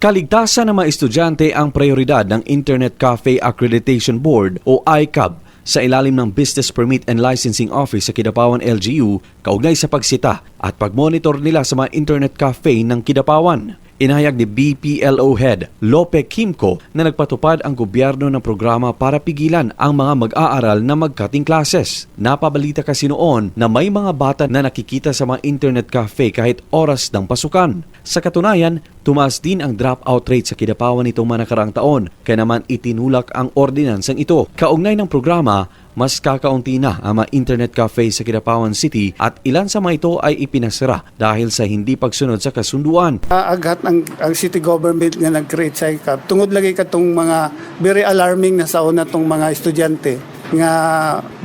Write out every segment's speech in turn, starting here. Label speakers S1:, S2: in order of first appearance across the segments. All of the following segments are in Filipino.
S1: Kaligtasan ng mga estudyante ang prioridad ng Internet Cafe Accreditation Board o ICAB sa ilalim ng Business Permit and Licensing Office sa Kidapawan LGU kaugnay sa pagsita at pagmonitor nila sa mga internet cafe ng Kidapawan. Inahayag ni BPLO Head Lope Kimco na nagpatupad ang gobyerno ng programa para pigilan ang mga mag-aaral na mag-cutting classes. Napabalita kasi noon na may mga bata na nakikita sa mga internet cafe kahit oras ng pasukan. Sa katunayan, tumaas din ang dropout rate sa Kidapawan nitong mga nakaraang taon kaya naman itinulak ang ordinansang ito. Kaugnay ng programa, mas kakaunti na ang mga internet cafe sa Kidapawan City at ilan sa mga ito ay ipinasara dahil sa hindi pagsunod sa kasunduan.
S2: aghat ang, ang city government nga nag-create sa ICAP. Tungod lagi ka tong mga very alarming na sa una tong mga estudyante nga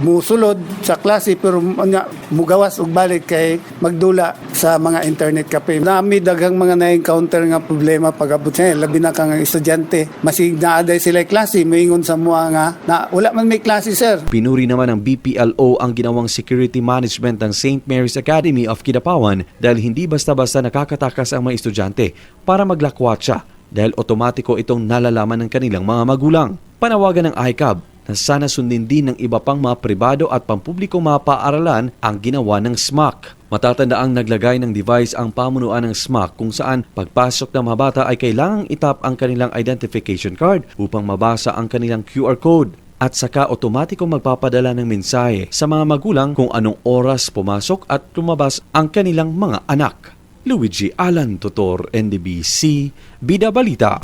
S2: musulod sa klase pero nga mugawas og balik kay magdula sa mga internet cafe. Nami daghang mga na-encounter nga problema pag-abot siya labi na kang estudyante masig naaday sila klase moingon sa mga nga na wala man may klase sir.
S1: Pinuri naman ng BPLO ang ginawang security management ng St. Mary's Academy of Kidapawan dahil hindi basta-basta nakakatakas ang mga estudyante para maglakwat siya dahil otomatiko itong nalalaman ng kanilang mga magulang. Panawagan ng ICAB na sana sundin din ng iba pang mga pribado at pampublikong mga paaralan ang ginawa ng SMAC. Matatandaang naglagay ng device ang pamunuan ng SMAC kung saan pagpasok ng mga bata ay kailangang itap ang kanilang identification card upang mabasa ang kanilang QR code at saka otomatikong magpapadala ng mensahe sa mga magulang kung anong oras pumasok at lumabas ang kanilang mga anak. Luigi Alan Totor, NDBC, Bida Balita.